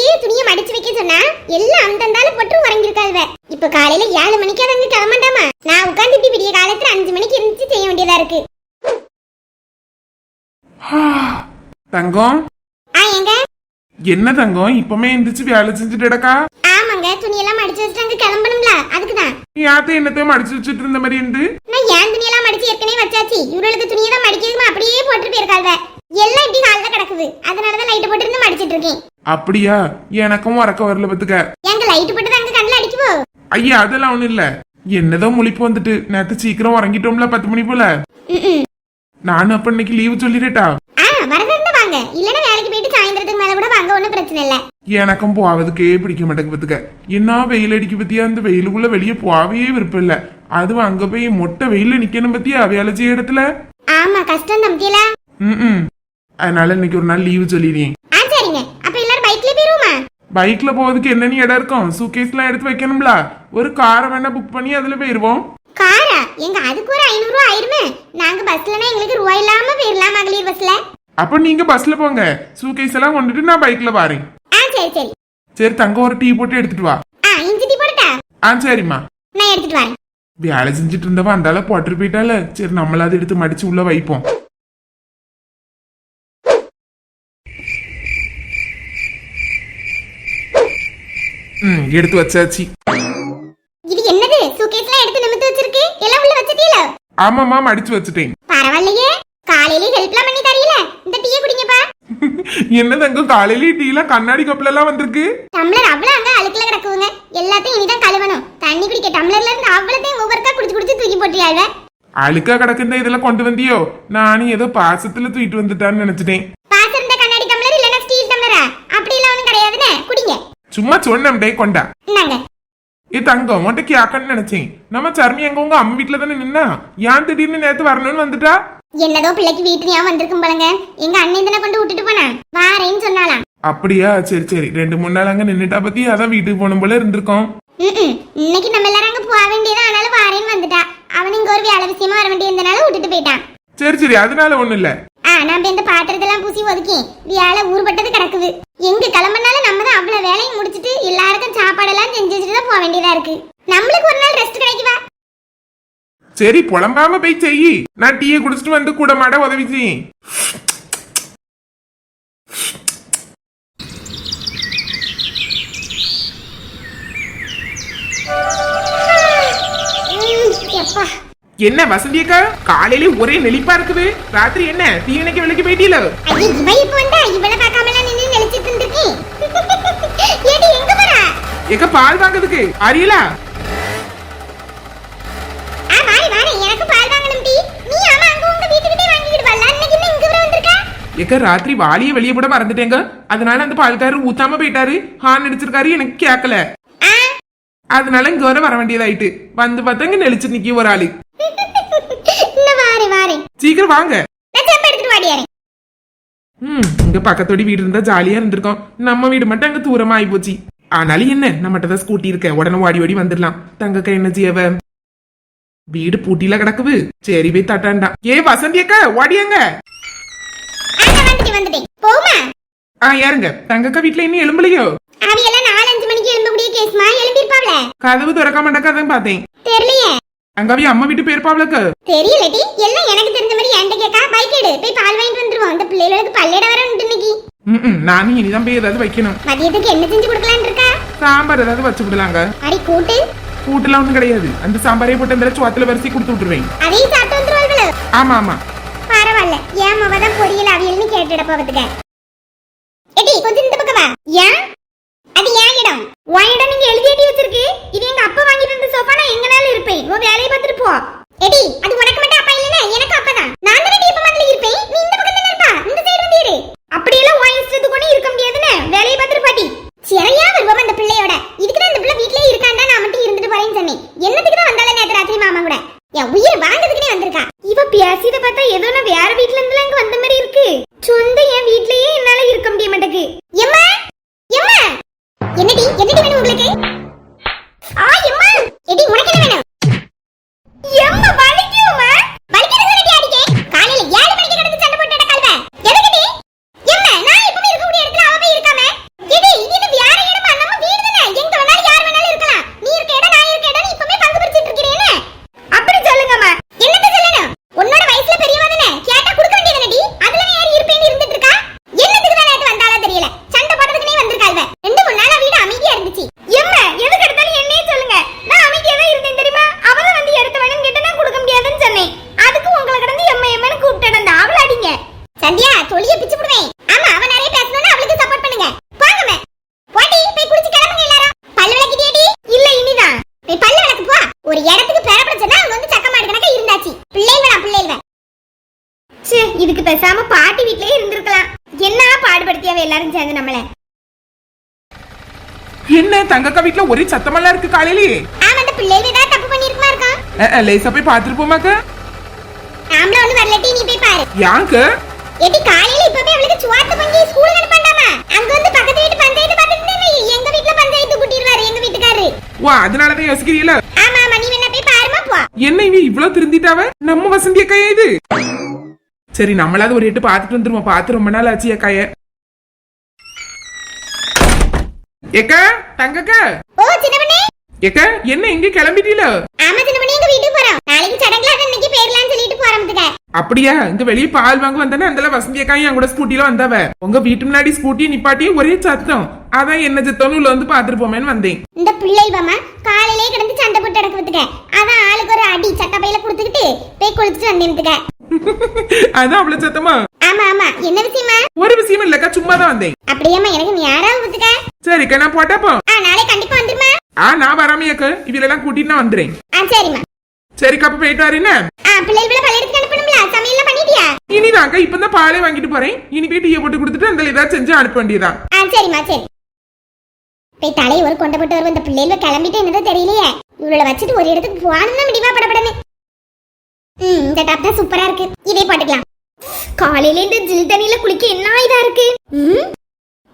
ராத்திரியே துணியை மடிச்சு வைக்க சொன்னா எல்லாம் அந்தந்தால போட்டு உறங்கிருக்காள்வ இப்ப காலையில ஏழு மணிக்கு அவங்க கிளம்பண்டாமா? நான் உட்காந்துட்டு விடிய காலத்துல அஞ்சு மணிக்கு இருந்துச்சு செய்ய வேண்டியதா இருக்கு. தங்கம்? ஆ எங்க என்ன தங்கம்? இப்பமே எந்திரிச்சு வேலை செஞ்சுட்டு இடக்கா ஆமாங்க துணியெல்லாம் மடிச்சு வச்சுட்டு அங்க கிளம்பணும்ல அதுக்குதான். நீ யாத்த என்னத்தையும் மடிச்சு வச்சுட்டு இருந்த மாதிரி இருந்து. நான் ஏன் துணியெல்லாம் மடிச்சு ஏற்கனவே வச்சாச்சு? இவர்களுக்கு துணியை தான் மடிக்கிறதுமா அப்படியே போட்டு போயிருக்காள்வ. எல்லாம் இப்படி ஹாலில் கிடக்குது அதனாலதான் லைட் போட்டு இருந்து மடிச்சிட்டு இருக்கேன் அப்படியா? எனக்கும் உறக்க வரல பத்துக்க எங்க லைட் போட்டு அங்க கண்ணில் அடிக்குவோ? ஐயா அதெல்லாம் ஒண்ணும் இல்ல. என்னதோ முழிப்பு வந்துட்டு நேத்து சீக்கிரம் உறங்கிட்டோம்ல பத்து மணி போல. நானும் அப்ப இன்னைக்கு லீவு சொல்லிடட்டா? ஆ வரதா வாங்க. இல்லனா வேலைக்கு போயிட்டு சாயந்தரத்துக்கு மேல கூட வாங்க ஒண்ணும் பிரச்சனை இல்ல. எனக்கும் போவதுக்கே பிடிக்க மாட்டேங்க பத்துக்க என்ன வெயில் அடிக்க பத்தியா அந்த வெயிலுக்குள்ள வெளியே போகவே விருப்பம் இல்ல. அதுவும் அங்க போய் மொட்டை வெயில்ல நிக்கணும் பத்தியா வேலை செய்ய இடத்துல? ஆமா கஷ்டம் தம்பியலா. ம் அதனால இன்னைக்கு ஒரு நாள் லீவு சொல்லிடுறேன். ஆ சரிங்க. அப்ப எல்லாரும் பைக்ல போயிருவோமா? பைக்ல போறதுக்கு என்னென்ன இடம் இருக்கும்? சூகேஸ்லாம் எடுத்து வைக்கணும்ல. ஒரு காரை வேணா புக் பண்ணி அதுல போயிருவோம். காரா எங்க அதுக்கு ஒரு ஐநூறு ரூபா ஆயிருமே. நாங்க பஸ்லனா எங்களுக்கு ரூபா இல்லாம போயிடலாம் மகளிர் பஸ்ல அப்ப நீங்க பஸ்ல போங்க. சூகேஸ் எல்லாம் கொண்டுட்டு நான் பைக்ல வாரேன். ஆ சரி சரி. சரி தங்க ஒரு டீ போட்டு எடுத்துட்டு வா. ஆ இஞ்சி டீ போடட்டா? ஆ சரிம்மா. நான் எடுத்துட்டு வரேன். வேலை செஞ்சுட்டு இருந்தவன் அந்தால போட்டு போயிட்டால சரி நம்மளாவது எடுத்து மடிச்சு உள்ள வைப்போம் ம் எடுத்து வச்சாச்சு. இது என்னது? சூகேஸ்லாம் எடுத்து நிமித்து வச்சிருக்கு? எல்லாம் உள்ள வச்சிட்டீல ஆமாமா மடிச்சு வச்சுட்டேன். பரவாயில்லையே. காலையில ஹெல்ப்லாம் பண்ணி தரீல? இந்த டீயை குடிங்கப்பா. என்ன தங்கம் காலையில டீ எல்லாம் கண்ணாடி கப்ல எல்லாம் வந்திருக்கு? டம்ளர் அவ்வளவு அங்க அழுக்குல கிடக்குங்க எல்லாத்தையும் இனிதான் கழுவணும். தண்ணி குடிக்க டம்ளர்ல இருந்து அவ்வளத்தையும் ஒவ்வொருக்கா குடிச்சு குடிச்சு தூக்கி போட்டியாள்வ அழுக்கா கிடக்குந்த இதெல்லாம் கொண்டு வந்தியோ? நானும் ஏதோ பாசத்துல தூக்கிட்டு வந்துட்டான்னு நினைச்சிட்டேன் பாத்து இருந்த கண்ணாடி டம்ளர் இல்லனா ஸ்டீல் டம்ளரா அப்படி எல்லாம் ஒண்ணும் கிடையாதுன்னு குடிங்க சும்மா சொன்னேன் டே கொண்டா ஏ தங்கம் உன்ட்ட கேட்கன்னு நினைச்சேன் நம்ம சர்மி எங்க உங்க அம்மா வீட்டுல தானே நின்னா ஏன் திடீர்னு நேத்து வரணும்னு வந்துட்டா என்னதோ பிள்ளைக்கு வீட்டு ஞாபகம் வந்திருக்கும் போலங்க எங்க அண்ணன் தானே கொண்டு விட்டுட்டு போனா வாரேன்னு சொன்னாலாம் அப்படியா சரி சரி ரெண்டு மூணு நாள் அங்க நின்னுட்டா பத்தி அதான் வீட்டுக்கு போன போல இருந்திருக்கோம். இன்னைக்கு நம்ம எல்லாரும் அங்க போக வேண்டியதா ஆனாலும் வாரேன்னு வந்துட்டா அவன் இங்க ஒரு வேலை விஷயமா வர வேண்டியதுனால விட்டுட்டு போயிட்டான் சரி சரி அதனால ஒண்ணும் இல்ல ஆ நம்ம இந்த பாத்திரத்தெல்லாம் பூசி ஒதுக்கி வேலை ஊறுபட்டது கிடக்குது எங்க அவ்வளவு வேலையும் முடிச்சிட்டு எல்லாருக்கும் சாப்பாடெல்லாம் செஞ்சு வச்சுட்டு தான் போக வேண்டியதா இருக்கு. நம்மளுக்கு ஒரு நாள் ரெஸ்ட் கிடைக்குவா சரி புலம்பாம போய் செய். நான் டீயை குடிச்சிட்டு வந்து கூட மாட உதவி செய் என்ன வசந்தி அக்கா காலையில ஒரே நெளிப்பா இருக்குது. ராத்திரி என்ன? தீவனைக்கு விலைக்கு போயிட்டீல? என்ன இங்க வர வந்திருக்கா? எக்க ராத்திரி வாளிய வெளியே கூட மறந்துட்டேங்க. அதனால அந்த பால்காரர் ஊத்தாம போயிட்டாரு. ஹார்ன் அடிச்சிருக்காரு எனக்கு கேட்கல ஆ? அதனால இங்க வர வர வேண்டியதாயிட்டு. வந்து பார்த்தாங்க நெளிச்சு நிக்கி ஒரு ஆளு. சீக்கிரம் வாங்க. ம் இங்க பக்கத்தோடி வீடு இருந்தா ஜாலியா இருந்திருக்கோம். நம்ம வீடு மட்டும் அங்க தூரமா ஆயி போச்சு. ஆனாலும் என்ன? நம்மகிட்ட தான் ஸ்கூட்டி இருக்க. உடனே ஓடி ஓடி வந்துடலாம். தங்கக்கா என்ன செய்யவ வீடு பூட்டில கிடக்குது. சரி போய் தட்டாண்டா ஏ வசந்தி அக்கா ஓடியாங்க ஆ யாருங்க? தங்கக்கா வீட்டுல இன்னும் எலும்பலையோ அவையெல்லாம் நாலஞ்சு மணிக்கு எழும்பக்கூடிய கேஸ்மா எழும்பிருப்பாப்ல கதவு திறக்க மாட்டேக்காதான் பார்த்தேன். தெரியலையே. அங்கவே அம்மா வீட்டு போயிருப்பாவளுக்கு தெரியலடி. எல்லாம் எனக்கு தெரிஞ்ச மாதிரி என்கிட்ட கேக்கா பைக் எடு. போய் பால் வாங்கிட்டு வந்துருவோம். அந்த பிள்ளைகளுக்கு பல்லிட வர இன்னைக்கு. ம் நானும் இனிதான் போய் ஏதாவது வைக்கணும் மதியத்துக்கு என்ன செஞ்சு கொடுக்கலான்னு இருக்கா சாம்பார் ஏதாவது வச்சு விடலாங்க அடி கூட்டு கூட்டுலாம் ஒண்ணும் கிடையாது அந்த சாம்பாரே போட்டு அந்த சோத்துல வரிசை கொடுத்து விட்டுருவேன் அதையும் சாப்பிட்டு வந்துருவாள்களோ ஆமா ஆமா பரவாயில்ல ஏன் அவ தான் பொரியல் அவியல்னு கேட்டுட போவதுக்க எடி கொஞ்சம் இந்த பக்கம் வா ஏன் அது ஏன் இடம் உன் இடம் நீங்க எழுதி எழுதி வச்சிருக்கு இது எங்க அப்பா வாங்கிட்டு வந்த சோஃபா நான் எங்கனாலும் இருப்பேன் உன் வேலையை பார்த்துட்டு போ எடி அது உனக்கு மட்டும் அப்பா இல்லைன்னா எனக்கு அப்பா தான் நான் தானே இப்ப மாதிரி இருப்பேன் நீ இந்த பக்கம் தானே இருப்பா இந்த சைடு வந்து இரு அப்படியெல்லாம் உன் இஷ்டத்துக்கு ஒண்ணு இருக்க முடியாதுன்னு வேலையை பார்த்துட்டு பாட்டி சிறையா வருவோம் அந்த பிள்ளையோட இதுக்கு தான் இந்த பிள்ளை வீட்லயே இருக்காண்டா நான் மட்டும் இருந்துட்டு போறேன்னு சொன்னேன் என்னத்துக்கு தான் வந்தாலும் நேத்து ராத்திரி மாமா கூட என் உயிர் வாங்கிறதுக்குனே வந்திருக்கா இவ பேசியத பார்த்தா ஏதோ நான் வேற வீட்ல இருந்து இங்க வந்த மாதிரி இருக்கு. சொந்த என் வீட்லயே என்னால இருக்க முடிய மாட்டேங்குது. என்னடி? என்னடி வேணும் உங்களுக்கு? இதுக்கு பேசாம பாட்டி வீட்லயே இருந்திருக்கலாம். என்ன பாடுபடுத்தியாவே எல்லாரும் சேர்ந்து நம்மள? என்ன தங்கக்கா வீட்ல ஒரே சத்தமெல்லாம் இருக்கு காலையிலேயே ஆமா அந்த பிள்ளைங்க ஏதாவது தப்பு பண்ணிருக்குமா இருக்கா? அஹ், லேசா போய் பாத்துட்டு போமாக்க நாமள வந்து வரலட்டி நீ போய் பாரு. யாங்க? எடி காலையில இப்பவே அவளுக்கு சுவாத்த பண்ணி ஸ்கூல் அனுப்பண்டாமா? அங்க வந்து பக்கத்து வீட்டு பஞ்சாயத்து பாத்துட்டு இருந்தா, எங்க வீட்ல பஞ்சாயத்து கூட்டிடுவாரு எங்க வீட்டுக்காரு. வா அதனாலதான் யோசிக்கிறீங்களா ஆமா ஆமா நீ வேணா போய் பாருமா போ. என்ன இவ இவ்ளோ திருந்திட்டாவ நம்ம வசந்தி அக்கா இது? சரி நம்மளாவது ஒரு எட்டு பாத்துட்டு வந்துருவோம். பாத்து ரொம்ப நாள் ஆச்சு அக்காய ஏக்கா தங்கக்கா. ஓ சின்ன பண்ணே ஏக்கா என்ன எங்க கிளம்பிட்டீல? ஆமா சின்ன பண்ணே எங்க வீட்டுக்கு போறோம். நாளைக்கு சடங்குல அது இன்னைக்கு பேர்லாம்னு சொல்லிட்டு போறோம்துக்க அப்படியா? இங்க வெளியே பால் வாங்க வந்தானே அந்த வசந்தி அக்கா என் கூட ஸ்கூட்டில வந்தவ. உங்க வீட்டு முன்னாடி ஸ்கூட்டி நிப்பாட்டி ஒரே சத்தம். அதான் என்ன சத்தம்னு உள்ள வந்து பாத்துட்டு போமேன்னு வந்தேன். இந்த பிள்ளைவாமா காலையிலே கிடந்து சண்டை போட்டு நடக்குதுக்க அதான் ஆளுக்கு ஒரு அடி சட்டப்பையில கொடுத்துக்கிட்டு போய் குளிச்சுட்டு வந்தேன்துக்க அதான் அவ்வளவு சத்தமா? ஆமா ஆமா. என்ன விஷயமா? ஒரு விஷயம் இல்லக்கா சும்மா தான் வந்தேன். அப்படியாம்மா எனக்கு நீ யாராவது ஒத்துக்க? சரிக்கா நான் போட்டாப்போ ஆ நாளை கண்டிப்பா வந்துருமா? ஆ நான் வராமையாக்க இவரெல்லாம் கூட்டிட்டு நான் வந்துறேன். ஆ சரிம்மா. சரிக்கா அப்ப போயிட்டு ஆ பிள்ளைகளை பள்ளியெடுத்து அனுப்பணும்ல? சமையல்லாம் பண்ணிட்டியா? இனிதாக்கா இப்பதான் பாலே வாங்கிட்டு போறேன். இனி போய் டீயை போட்டு கொடுத்துட்டு அந்த ஏதாவது செஞ்சு அனுப்ப வேண்டியதான் ஆ சரிம்மா சரி. போய் தலையை ஒரு கொண்ட போட்டு வருவோம் இந்த பிள்ளைகள் கிளம்பிட்டு என்னதோ தெரியலையே. இவளை வச்சுட்டு ஒரு இடத்துக்கு போகணும்னா முடிவா படப்படன்னு ம் இந்த டாப் தான் சூப்பரா இருக்கு. இதே போட்டுக்கலாம். காலையில இந்த ஜில் தண்ணியில குளிக்க என்ன இதா இருக்கு? ம்?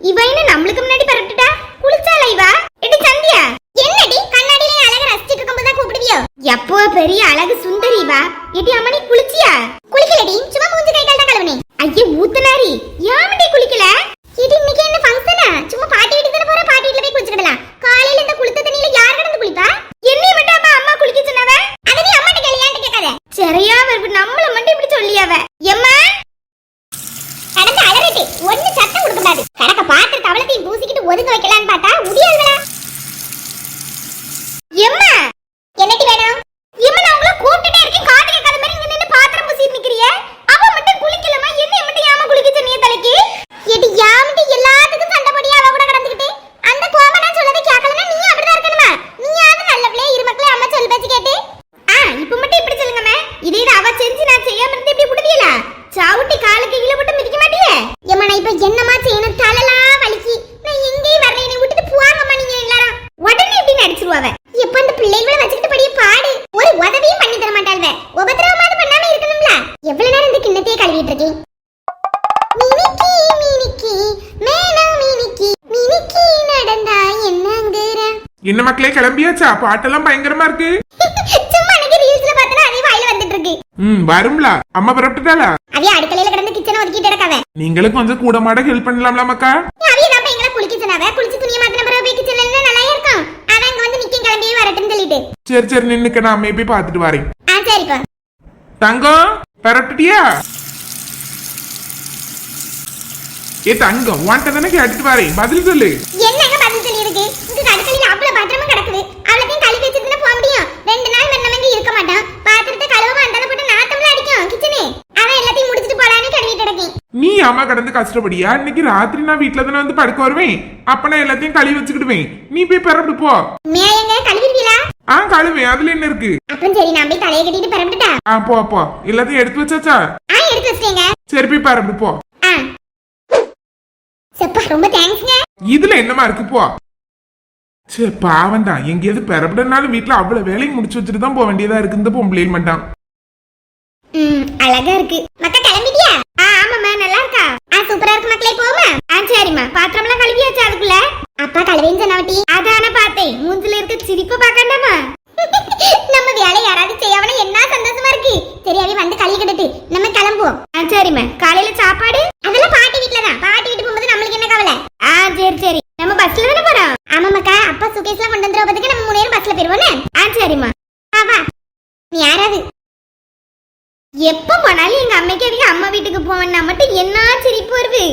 இவ என்ன நம்மளுக்கு முன்னாடி பரட்டுட்டா குளிச்சாளா இவா எடி சந்தியா என்னடி கண்ணாடியில அழகு ரசிச்சிட்டு இருக்கும்போது தான் கூப்பிடுவியோ எப்போ பெரிய அழகு சுந்தரி வா எடி அம்மா நீ குளிச்சியா குளிக்கலடி சும்மா மூஞ்சி கை கால் தான் கழுவுனே ஐயோ ஊத்தனாரி யாமடி குளிக்கல இது இன்னைக்கு என்ன ஃபங்க்ஷனா சும்மா பாட்டி வீட்டுக்கு தானே போற பாட்டி வீட்ல போய் குளிச்சுக்கிடலாம் காலையில இந்த குளித்த தண்ணியில யார் கடந்து குளிப்பா என்னைய மட்டும் அம்மா அம்மா குளிக்க சொன்னவ அத நீ அம்மாட்ட கேளியான்னு கேட்காத சரியா இருக்கு நம்மள மட்டும் இப்படி சொல்லியாவ? எம்மா? கடந்து அலறிட்டு ஒண்ணு சத்தம் கொடுக்க கூடாது கடக்க பாத்து தவளத்தையும் பூசிக்கிட்டு ஒதுங்க வைக்கலான்னு பார்த்தா முடியாதுல எம்மா என்னடி வேணும் எம்மா நான் உங்களை கூப்பிட்டுட்டே இருக்கேன் காது கேட்காத மாதிரி இங்க நின்னு பாத்திரம் பூசிட்டு நிக்கிறிய அவ மட்டும் குளிக்கலமா என்ன மட்டும் ஏமா குளிக்க சொன்னீங்க தலைக்கு எடி யாமிட்டு எல்லாத்துக்கும் சண்டை போடியா அவ கூட கடந்துக்கிட்டு அந்த கோம நான் சொல்லதை கேட்கலன்னா நீ அப்படிதான் இருக்கணுமா நீயாவது நல்ல பிள்ளை இரு மக்களே அம்மா சொல் பேச்சு கேட்டு ஆ இப்ப மட்டும் இப்படி சொல்லுங்கம்மா இதே இது அவ செஞ்சு நான் செய்யாம இருந்து இப்படி விடுவீங்களா சாவுட்டி காலுக்கு கீழே போட்டு மிதிக்க மாட்டியே ஏம்மா நான் இப்ப என்னமா செய்யணும் தலைலாம் வலிக்கு நான் எங்கேயும் வரல என்னை விட்டுட்டு போவாங்கம்மா நீங்க எல்லாரும் உடனே இப்படி நடிச்சிருவாவ எப்ப அந்த பிள்ளைகளை வச்சுக்கிட்டு படிய பாடு ஒரு உதவியும் பண்ணி தர மாட்டாள்வ உபத்திரவமாவது பண்ணாம இருக்கணும்ல எவ்வளவு நேரம் இந்த கிண்ணத்தையே கழுவிட்டு இருக்கேன் மினிக்கி மினிக்கி மேனா மினிக்கி மினிக்கி நடந்தா என்னங்கற என்ன மக்களே கிளம்பியாச்சா பாட்டெல்லாம் பயங்கரமா இருக்கு. சும்மா ரீல்ஸ்ல அதே வாயில வந்துட்டு இருக்கு. ம் வரும்ல. அம்மா புறப்பட்டுட்டாளா அவிய அடுக்கலையில கிடந்து கிச்சனை ஒதுக்கிட்டு கிடக்காவ நீங்களும் கொஞ்சம் கூட மாட ஹெல்ப் பண்ணலாம்ல மக்கா? அவிய தான் எங்களை குளிக்க சொன்னாவ? குளிச்சு துணியை மாத்தின பிறகு போய் கிச்சன்ல இருந்தா நல்லா இருக்கும். அதான் இங்க வந்து நிக்கும் கிளம்பியே வரட்டும்னு சொல்லிட்டு. சரி சரி நின்னுக்க நான் அம்மையை போய் பாத்துட்டு வரேன். ஆ சரிப்பா. தங்கம் ஏ தங்கம் உன்கிட்ட தானே கேட்டுட்டு வரேன். பதில் சொல்லு. என்னங்க பதில் சொல்லி இருக்கு இங்க அடுக்கலையில அவ்வளவு பாத்திரமும் கிடக்குது அவ்வளோத்தையும் கழுவி வச்சிருந்தா போக முடியும் ரெண்டு நாள் இங்க இருக்க மாட்டோம் பாத்திரத்தை கழுவ அந்தால போட்டு நாத்தம்ல அடிக்கும். கிச்சனே. அதான் எல்லாத்தையும் முடிச்சிட்டு போலான்னு கழுவிட்டு கிடக்கேன். நீ அம்மா கடந்து கஷ்டப்படியா? இன்னைக்கு ராத்திரி நான் வீட்ல தானே வந்து படுக்க வருவேன். அப்ப நான் எல்லாத்தையும் கழுவி வச்சுக்கிடுவேன். நீ போய் பிறப்பு போ. மேயங்க கழுவிடுவீங்களா ஆ கழுவேன் அதுல என்ன இருக்கு? அப்புறம் சரி நான் போய் தலையை கட்டிட்டு பரப்பிட்டா ஆ போ போ. எல்லாத்தையும் எடுத்து வச்சாச்சா? ஆ எடுத்து வச்சிட்டேங்க. சரி போய் பரப்பு போ. செப்பா ரொம்ப தேங்க்ஸ்ங்க இதுல என்னமா இருக்கு போ. சே பாவம் தான் எங்கேயாவது பெறப்படனாலும் வீட்டுல அவ்வளவு வேலையும் முடிச்சு வச்சுட்டு தான் போக வேண்டியதா இருக்கு. இந்த பொம்பளையில் மட்டும். ம் அழகா இருக்கு. மக்கா கிளம்பிட்டியா? ஆ ஆமாம்மா நல்லா இருக்கா? ஆ சூப்பரா இருக்கு மக்களே போமா ஆ சரிம்மா. பாத்திரம்லாம் கழுவியாச்சு அதுக்குள்ள? அப்பா கழுவின்னு சொன்னவட்டி அதான பார்த்தேன். மூஞ்சில இருக்க சிரிப்பு பார்க்கண்டாமா? நம்ம வேலை யாராவது செய்யவனா என்ன சந்தோஷமா இருக்கு? சரி அவி வந்து கிடட்டு நம்ம கிளம்புவோம். ஆ சரிம்மா. காலையில சாப்பாடு அதெல்லாம் பாட்டி வீட்ல தான் பாட்டி வீட்டு போகும்போது நம்மளுக்கு என்ன கவலை ஆ சரி சரி நம்ம பஸ்ல தானே போறோம் ஆமாமாக்கா அப்பா சுகேஸ்லாம் கொண்டு வந்துருவதுக்கு நம்ம மூணு நேரம் பஸ்ல போயிருவோனே ஆ சரிம்மா ஆ வா நீ யாராவது எப்ப போனாலும் எங்க அம்மைக்கு அவங்க அம்மா வீட்டுக்கு போவேன்னா மட்டும் என்ன சிரிப்பு வருது?